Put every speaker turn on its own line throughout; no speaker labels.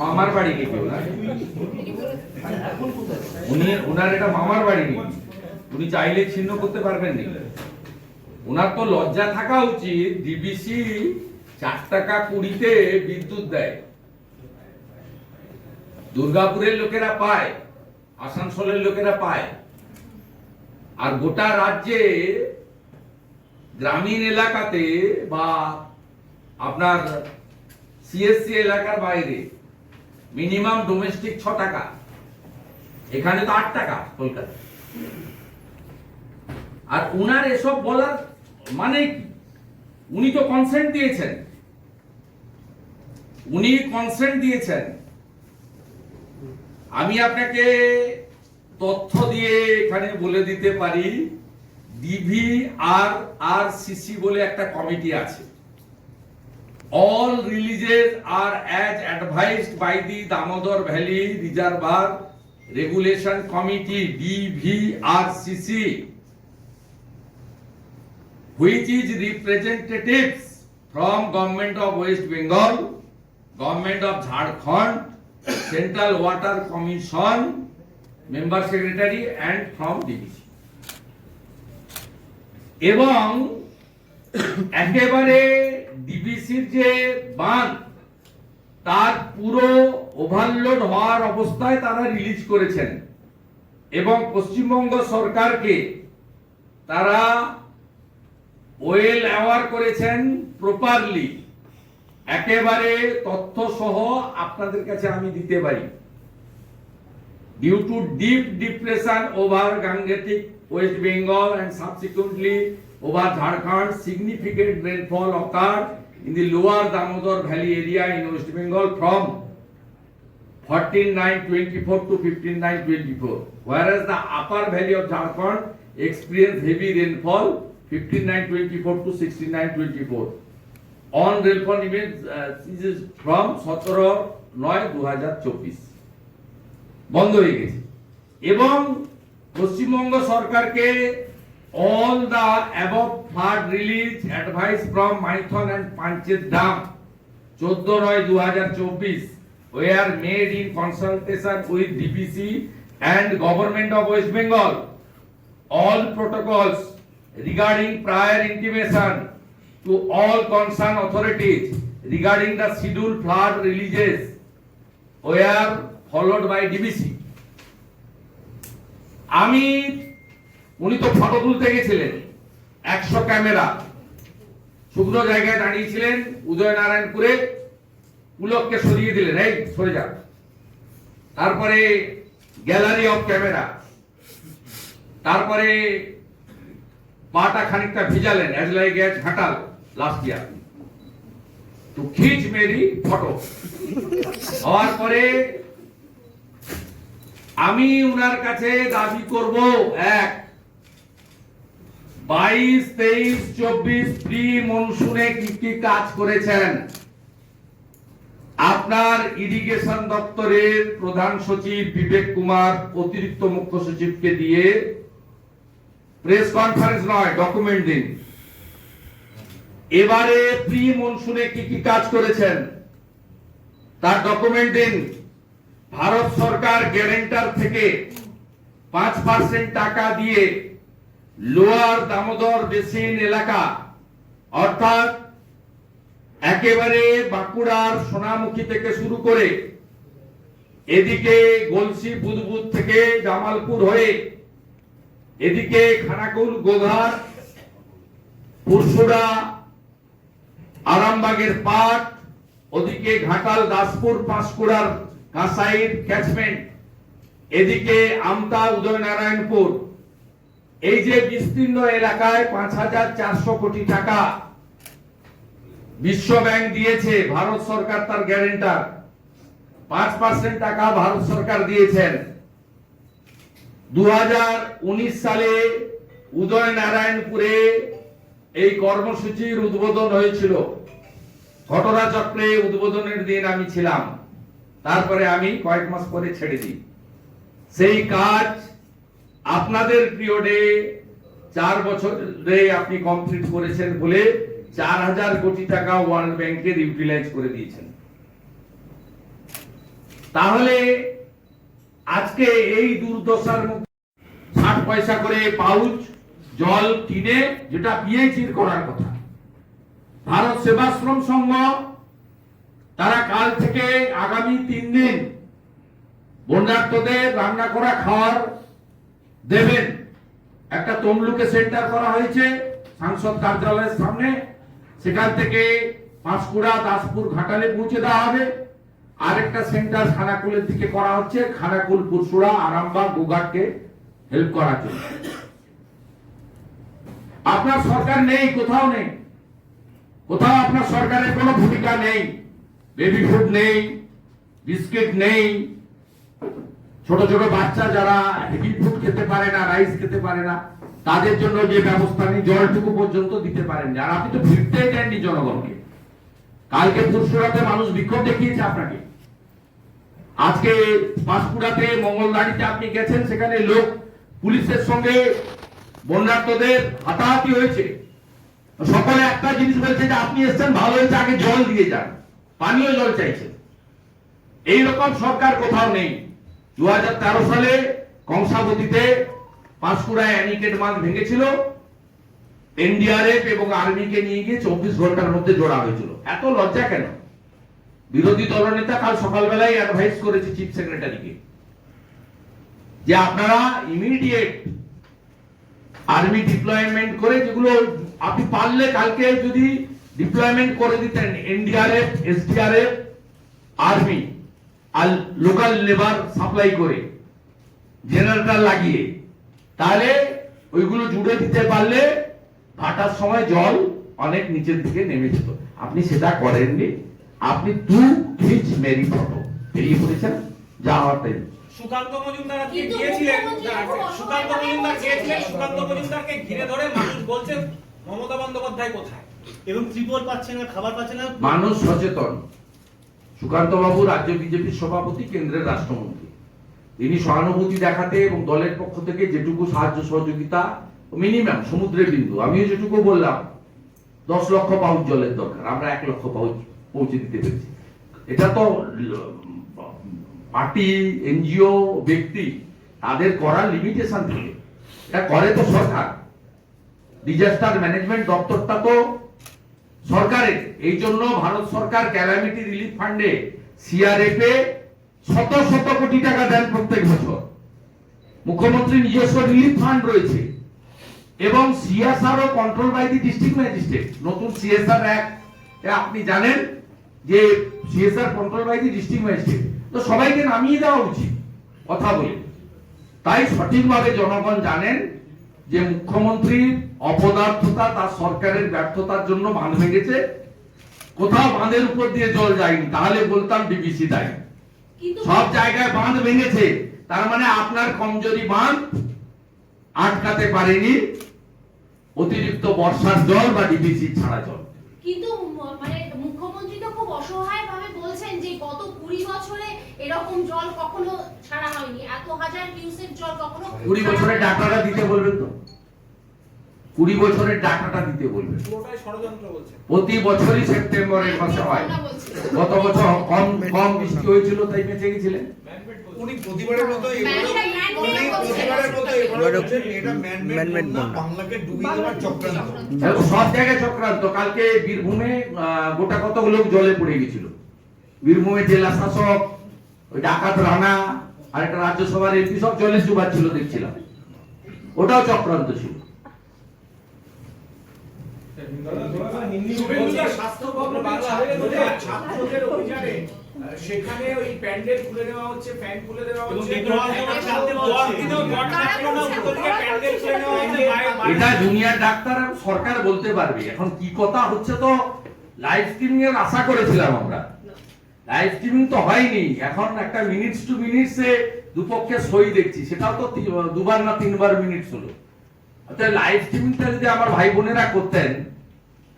মামার বাড়ি ওনার উনি ওনার এটা মামার বাড়ি নাকি উনি চাইলে ছিন্ন করতে পারবেন নাকি ওনার তো লজ্জা থাকা উচিত ডিবিসি চার টাকা কুড়িতে বিদ্যুৎ দেয়। দুর্গাপুরের লোকেরা পায়, আসানসোলের লোকেরা পায়। আর গোটা রাজ্যে, গ্রামীণ এলাকাতে বা আপনার সিএসসি এলাকার বাইরে মিনিমাম ডোমেস্টিক ছ টাকা। এখানে তো আট টাকা কলকাতা। আর উনার এসব বলার মানে উনি তো কনসেন্ট দিয়েছেন। উনি কনসেন্ট দিয়েছেন। আমি আপনাকে তথ্য দিয়ে এখানে বলে দিতে পারি। ডিভি আর আর সিসি বলে একটা কমিটি আছে। All releases are as advised by the Damodar Valley Reservoir Regulation Committee DVRCC which is representatives from government of West Bengal, government of Jharkhand, Central Water Commission, member secretary and from DVC. এবং একেবারে ডিসির যে বাঁধ, তার পুরো overload হওয়ার অবস্থায় তারা রিলিজ করেছেন। এবং পশ্চিমবঙ্গ সরকারকে তারা ওয়েল অ্যাওয়ার করেছেন প্রপারলি একেবারে তথ্য সহ আপনাদের কাছে আমি দিতে পারি। Due to deep depression over Gangetic West Bengal and subsequently over Jharkhand significant rainfall occur in the lower Damodar Valley area in West Bengal from 14-9-24 to 15-9-24, whereas the upper valley of Jharkhand experienced heavy rainfall 15-9-24 to 16-9-24. On rainfall events, uh, is from 17-9-2024. বন্ধ হয়ে গেছে এবং পশ্চিমবঙ্গ সরকারকে release advice from Maithon and Panchet dam চোদ্দ নয় দু হাজার চব্বিশ were made in consultation with DPC and government of West Bengal all protocols regarding prior intimation to all concerned authorities regarding the scheduled flood releases were followed by DBC. আমি উনি তো photo তুলতে গেছিলেন। একশো ক্যামেরা। শুকনো জায়গায় দাঁড়িয়েছিলেন উদয়নারায়ণপুরে, পুলককে সরিয়ে দিলেন। এই, সরে যা তারপরে গ্যালারি অফ ক্যামেরা। তারপরে পাটা খানিকটা ভিজালেন as like as Ghatal last year তো খিচ মেরি ফটো হওয়ার পরে আমি উনার কাছে দাবি করব, এক বাইশ, তেইশ, চব্বিশ প্রি মনসুনে কি কি কাজ করেছেন? আপনার ইরিগেশন দপ্তরের প্রধান সচিব বিবেক কুমার, অতিরিক্ত মুখ্য সচিবকে দিয়ে প্রেস কনফারেন্স নয় ডকুমেন্ট দিন। এবারে প্রি মনসুনে কি কি কাজ করেছেন? তার ডকুমেন্ট দিন। ভারত সরকার গ্যারেন্টার থেকে পাঁচ পার্সেন্ট টাকা দিয়ে লোয়ার দামোদর বেসিন এলাকা। অর্থাৎ একেবারে বাঁকুড়ার সোনামুখী থেকে শুরু করে এদিকে গলসি বুদবুদ থেকে জামালপুর হয়ে এদিকে খানাকুল গোঘাট পুরসুরা আরামবাগের পাট, ওদিকে ঘাটাল, দাসপুর, পাঁশকুড়ার কাঁসাইর ক্যাচমেন্ট এদিকে আমতা, উদয়নারায়ণপুর। এই যে বিস্তীর্ণ এলাকায় পাঁচ হাজার চারশো কোটি টাকা বিশ্ব ব্যাংক দিয়েছে, ভারত সরকার তার গ্যারেন্টার। পাঁচ পার্সেন্ট টাকা ভারত সরকার দিয়েছেন। দু সালে উদয়নারায়ণপুরে এই কর্মসূচির উদ্বোধন হয়েছিল। ঘটনা চক্রে উদ্বোধনের দিন আমি ছিলাম। তারপরে আমি কয়েক মাস পরে ছেড়ে দিই। সেই কাজ আপনাদের পিরিয়ডে চার বছরে আপনি কমপ্লিট করেছেন বলে চার হাজার কোটি টাকা ওয়ার্ল্ড ব্যাংকের ইউটিলাইজ করে দিয়েছেন। তাহলে আজকে এই দুর্দশার মধ্যে ষাট পয়সা করে পাউচ, জল কিনে, যেটা পিএইচির করার কথা। ভারত সেবাশ্রম সংঘ, তারা কাল থেকে আগামী তিন দিন বন্যার্থদের রান্না করা খাওয়ার দেবেন। একটা তমলুকে সেন্টার করা হয়েছে সাংসদ কার্যালয়ের সামনে। সেখান থেকে পাঁশকুড়া, দাসপুর, ঘাটালে পৌঁছে দেওয়া হবে। আরেকটা সেন্টার খানাকুলের দিকে করা হচ্ছে, খানাকুল পুরসুড়া আরামবাগ, গোঘাটকে হেল্প করার জন্য। আপনার সরকার নেই, কোথাও নেই। কোথাও আপনার সরকারের কোনো ভূমিকা নেই। বেবি ফুড নেই বিস্কিট নেই। ছোট ছোট বাচ্চা যারা ফুড খেতে পারে না রাইস খেতে পারে না, তাদের জন্য যে ব্যবস্থা নেই, জলটুকু পর্যন্ত দিতে পারেন আর আপনি তো ফিরতে দেননি জনগণকে। কালকে পুরসুরাতে মানুষ বিক্ষোভ দেখিয়েছে আপনাকে। আজকে পাঁশকুড়াতে মঙ্গলদাড়িতে আপনি গেছেন, সেখানে লোক পুলিশের সঙ্গে বন্যার্থদের হাতাহাতি হয়েছে। সকলে একটা জিনিস বলছে যে, আপনি এসছেন, ভালো হয়েছে, আগে জল দিয়ে যান। পানীয় জল চাইছেন। এইরকম সরকার কোথাও নেই। দু সালে কংসাবতীতে পাঁশকুড়ায় অ্যানিকেট বাঁধ ভেঙেছিল। এনডিআরএফ এবং আর্মিকে নিয়ে গিয়ে চব্বিশ ঘণ্টার মধ্যে জোড়া হয়েছিল। এত লজ্জা কেন? বিরোধী দলনেতা কাল সকালবেলায় অ্যাডভাইস করেছে চিফ সেক্রেটারিকে যে আপনারা ইমিডিয়েট আর্মি ডিপ্লয়মেন্ট করে যেগুলো আপনি পারলে কালকে যদি ডিপ্লয়মেন্ট করে দিতেন, এনডিআরএফ, এসডিআরএফ আর্মি আর লোকাল লেবার সাপ্লাই করে জেনারেটর লাগিয়ে তাহলে ওইগুলো জুড়ে দিতে পারলে ভাটার সময় জল অনেক নিচের দিকে নেমে যেত। আপনি সেটা করেননি। আপনি দু পিচ মেরি ফটো বেরিয়ে পড়েছেন যা হওয়ার তাই।
সুকান্ত মজুমদার আজকে গিয়েছিলেন। সুকান্ত মজুমদার গিয়েছিলেন। সুকান্ত মজুমদারকে ঘিরে ধরে মানুষ বলছে মমতা বন্দ্যোপাধ্যায় কোথায়?
এবং ত্রিপল পাচ্ছে না খাবার পাচ্ছে না।
মানুষ সচেতন। সুকান্ত বাবু রাজ্য বিজেপির সভাপতি, কেন্দ্রের রাষ্ট্রমন্ত্রী। তিনি সহানুভূতি দেখাতে এবং দলের পক্ষ থেকে যেটুকু সাহায্য সহযোগিতা, মিনিমাম সমুদ্রের বিন্দু, আমিও যেটুকু বললাম, দশ লক্ষ পাউচ জলের দরকার, আমরা এক লক্ষ পাউচ পৌঁছে দিতে পেরেছি। এটা তো পার্টি, এনজিও, ব্যক্তি, তাদের করার লিমিটেশন থাকে। এটা করে তো সরকার। ডিজাস্টার ম্যানেজমেন্ট দপ্তরটা তো সরকারের এই জন্য ভারত সরকার ক্যালামিটি রিলিফ ফান্ডে সিআরএফ এ শত শত কোটি টাকা দেন প্রত্যেক বছর। মুখ্যমন্ত্রী নিজস্ব রিলিফ ফান্ড রয়েছে। এবং CSR O control by the district magistrate নতুন সিএসআর অ্যাক্ট আপনি জানেন যে CSR control by the district magistrate তো সবাইকে নামিয়ে দেওয়া উচিত, কথা বলে। তাই সঠিকভাবে জনগণ জানেন যে মুখ্যমন্ত্রীর অপদার্থতা তার সরকারের ব্যর্থতার জন্য বাঁধ ভেঙেছে কোথাও বাঁধের উপর দিয়ে জল যায়নি তাহলে বলতাম ডিবিসি দায়ী। সব জায়গায় বাঁধ ভেঙেছে তার মানে আপনার কমজোরি বাঁধ আটকাতে পারেনি অতিরিক্ত বর্ষার জল বা ডিবিসি ছাড়া জল।
কিন্তু মানে মুখ্যমন্ত্রী তো খুব অসহায় ভাবে বলছেন যে গত কুড়ি বছরে এরকম জল কখনো এত হাজার কিউসেক জল কখনো
কুড়ি
ছাড়া
বছরের। ডাটাটা দিতে বলবেন তো? কুড়ি বছরের ডাটাটা দিতে বলবেন।
পুরোটাই ষড়যন্ত্র বলছে।
প্রতি বছরই সেপ্টেম্বরের মাসে হয়। গত বছর কম কম বৃষ্টি হয়েছিল তাই বেঁচে গেছিলেন?
উনি প্রতিবারের মতো এবারও
Man-made man-made
উনি
বলছে।
প্রতিবারের মতো এবারও
এবারও
বলছেন এটা ম্যানমেড
man-made
বন্যা
বন্যা।
বাংলাকে ডুবিয়ে দেওয়ার চক্রান্ত।
সব জায়গায় চক্রান্ত। কালকে বীরভূমে আহ, গোটা কত লোক জলে পড়ে গেছিল? বীরভূমে জেলা শাসক ওই ডাকাত রানা আর একটা রাজ্যসভার এমপি সব জলে চুবাচ্ছিল দেখছিলাম। ওটাও চক্রান্ত ছিল।
সেখানে ওই প্যান্ডেল খুলে দেওয়া হচ্ছে ফ্যান খুলে দেওয়া হচ্ছে
এটা জুনিয়র ডাক্তার সরকার বলতে পারবে। এখন কি কথা হচ্ছে তো? লাইভ স্ট্রিমিং এর আশা করেছিলাম আমরা। লাইভ স্ট্রিমিং তো হয়নি। এখন একটা মিনিটস টু মিনিটস দুপক্ষে সই দেখছি। সেটাও তো দুবার না তিনবার মিনিটস হলো। অর্থাৎ লাইভ স্ট্রিমিংটা যদি আমার ভাই বোনেরা করতেন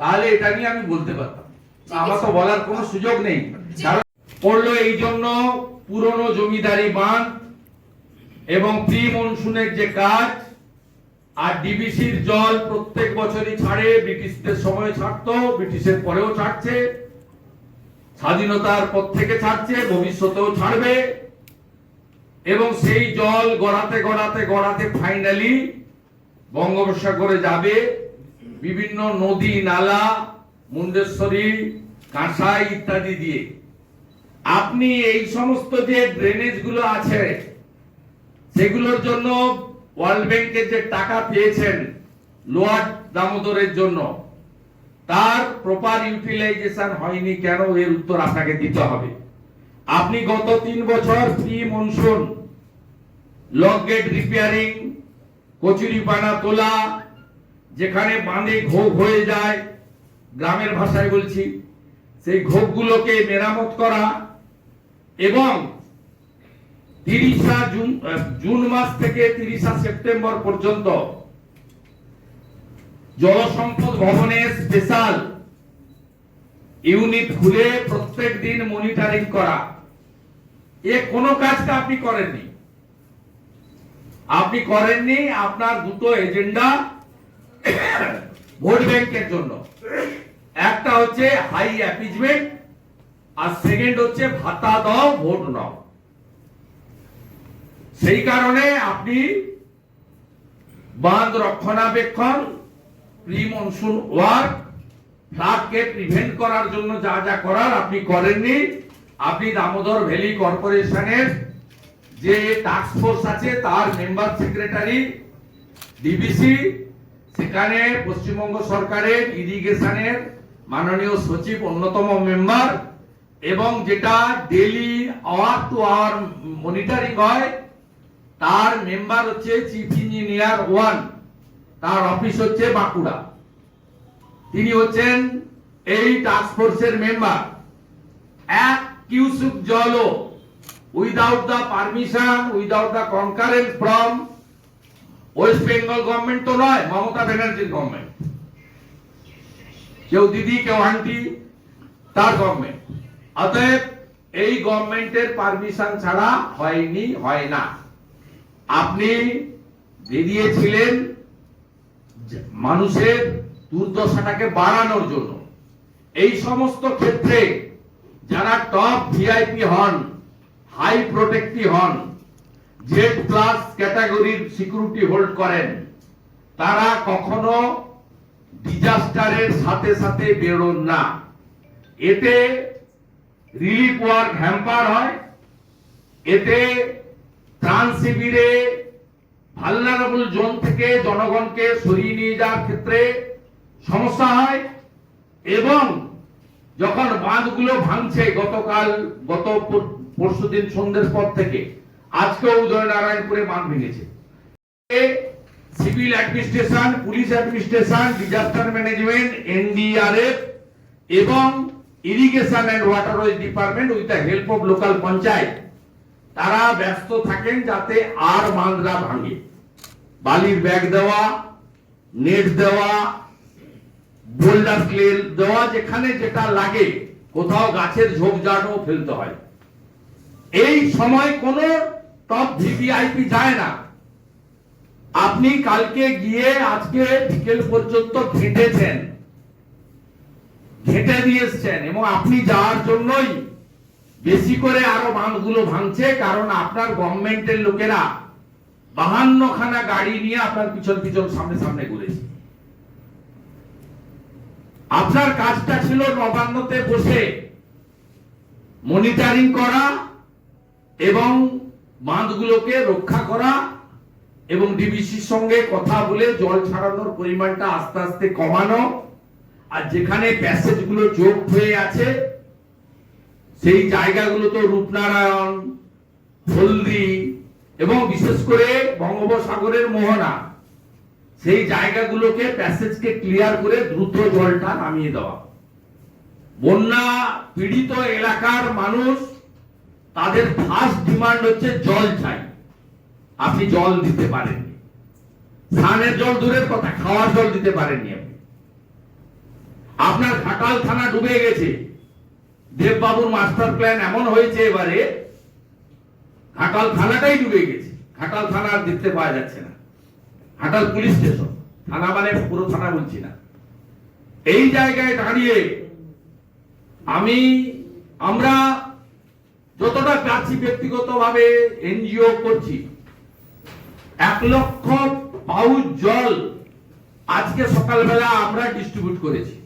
তাহলে এটা নিয়ে আমি বলতে পারতাম। আমার তো বলার কোনো সুযোগ নেই। কারণ পড়ল এই জন্য পুরনো জমিদারি বাঁধ এবং প্রি মনসুনের যে কাজ আর ডিবিসির জল প্রত্যেক বছরই ছাড়ে ব্রিটিশদের সময় ছাড়তো ব্রিটিশের পরেও ছাড়ছে। স্বাধীনতার পর থেকে ছাড়ছে, ভবিষ্যতেও ছাড়বে। এবং সেই জল গড়াতে গড়াতে গড়াতে ফাইনালি বঙ্গোপসাগরে যাবে। বিভিন্ন নদী, নালা, মুন্ডেশ্বরী, কাঁসাই ইত্যাদি দিয়ে। আপনি এই সমস্ত যে ড্রেনেজগুলো আছে, সেগুলোর জন্য ওয়ার্ল্ড ব্যাংকের যে টাকা পেয়েছেন লোয়ার দামোদরের জন্য তার প্রপার ইউটিলাইজেশন হয়নি কেন? এর উত্তর আপনাকে দিতে হবে। আপনি গত তিন বছর pre monsoon lock gate repairing কচুরিপানা তোলা, যেখানে বাঁধে ঘোগ হয়ে যায়, গ্রামের ভাষায় বলছি, সেই ঘোগগুলোকে মেরামত করা এবং তিরিশা জুন জুন মাস থেকে তিরিশা সেপ্টেম্বর পর্যন্ত জলসম্পদ ভবনে স্পেশাল ইউনিট খুলে প্রত্যেক দিন মনিটরিং করা। এ কোনো কাজটা আপনি করেননি। আপনি করেননি আপনার দুটো এজেন্ডা ভোট ব্যাংকের জন্য। একটা হচ্ছে হাই অ্যাপিজমেন্ট আর সেকেন্ড হচ্ছে ভাতা দাও, ভোট নাও। সেই কারণে আপনি বাঁধ রক্ষণাবেক্ষণ প্রি মনসুন ওয়ার্ক ফ্লাডকে প্রিভেন্ট করার জন্য যা যা করার আপনি করেননি, আপনি দামোদর ভ্যালি কর্পোরেশনের যে টাস্ক ফোর্স আছে, তার মেম্বার সেক্রেটারি ডিবিসি সেখানে পশ্চিমবঙ্গ সরকারের ইরিগেশনের মাননীয় সচিব অন্যতম মেম্বার এবং যেটা daily hour to hour monitoring হয়, তার মেম্বার হচ্ছে চিফ ইঞ্জিনিয়ার ওয়ান তার অফিস হচ্ছে বাঁকুড়া। তিনি হচ্ছেন এই টাস্ক ফোর্সের মেম্বার এক কিউসুক জলও without the permission without the concurrence from West Bengal government তো নয়, মমতা ব্যানার্জির গভর্নমেন্ট কেউ দিদি, কেউ আন্টি তার গভর্নমেন্ট অতএব এই গভর্নমেন্টের পারমিশন ছাড়া হয়নি, হয় না। আপনি বেরিয়েছিলেন যে মানুষের দুর্দশাটাকে বাড়ানোর জন্য। এই সমস্ত ক্ষেত্রে যারা টপ ভিআইপি হন হাই প্রোটেক্টিভ হন জেড প্লাস ক্যাটাগরির সিকিউরিটি হোল্ড করেন, তারা কখনো ডিজাস্টারের সাথে সাথে বেরোন না। এতে রিলিফ ওয়ার্ক হ্যাম্পার হয়, এতে ত্রাণ শিবিরে জোন থেকে জনগণকে সরিয়ে নিয়ে যাওয়ার ক্ষেত্রে সমস্যা হয় এবং যখন বাঁধগুলো ভাঙছে গতকাল, গত পরশু দিন সন্ধ্যের পর থেকে, আজকেও উদয়নারায়ণপুরে বাঁধ ভেঙেছে। Civil administration, police administration, disaster management, NDRF এবং irrigation and waterways department with the help of local panchayat, তারা ব্যস্ত থাকেন যাতে আর বাঁধরা ভাঙে। বালির ব্যাগ দেওয়া, নেট দেওয়া বোল্ডার ক্লে দেওয়া যেখানে যেটা লাগে, কোথাও গাছের ঝোপঝাড়ও ফেলতে হয়। এই সময় কোন টপ ভিভিআইপি যায় না। আপনি কালকে গিয়ে আজকে বিকেল পর্যন্ত ঘেঁটেছেন। ঘেঁটে দিয়ে এসছেন এবং আপনি যাওয়ার জন্যই বেশি করে আরও বাঁধগুলো ভাঙছে, কারণ আপনার গভর্নমেন্টের লোকেরা বাহান্ন খানা গাড়ি নিয়ে আপনার পিছন পিছন সামনে সামনে ঘুরেছে। আপনার কাজটা ছিল নবান্নতে বসে মনিটারিং করা এবং বাঁধগুলোকে রক্ষা করা এবং ডিবিসির সঙ্গে কথা বলে জল ছাড়ানোর পরিমাণটা আস্তে আস্তে কমানো। আর যেখানে প্যাসেজগুলো যোগ হয়ে আছে, সেই জায়গাগুলো তো রূপনারায়ণ, হলদি এবং বিশেষ করে বঙ্গোপসাগরের মোহনা। সেই জায়গাগুলোকে প্যাসেজকে ক্লিয়ার করে দ্রুত জলটা নামিয়ে দেওয়া। বন্যা পীড়িত এলাকার মানুষ, তাদের ফার্স্ট ডিমান্ড হচ্ছে জল চাই। আপনি জল দিতে পারেননি। স্নানের জল দূরের কথা, খাওয়ার জল দিতে পারেননি আপনি। আপনার ঘাটাল থানা ডুবে গেছে। দেববাবুর মাস্টার প্ল্যান এমন হয়েছে এবারে, ঘাটাল থানাটাই ডুবে গেছে। ঘাটাল থানা আর দেখতে পাওয়া যাচ্ছে না। Ghatal police station. থানা মানে পুরো থানা বলছি না। এই জায়গায় দাঁড়িয়ে আমি, আমরা যতটা পারছি ব্যক্তিগতভাবে এনজিও করছি, এক লক্ষ পাউচ জল আজকে সকালবেলা আমরা ডিস্ট্রিবিউট করেছি।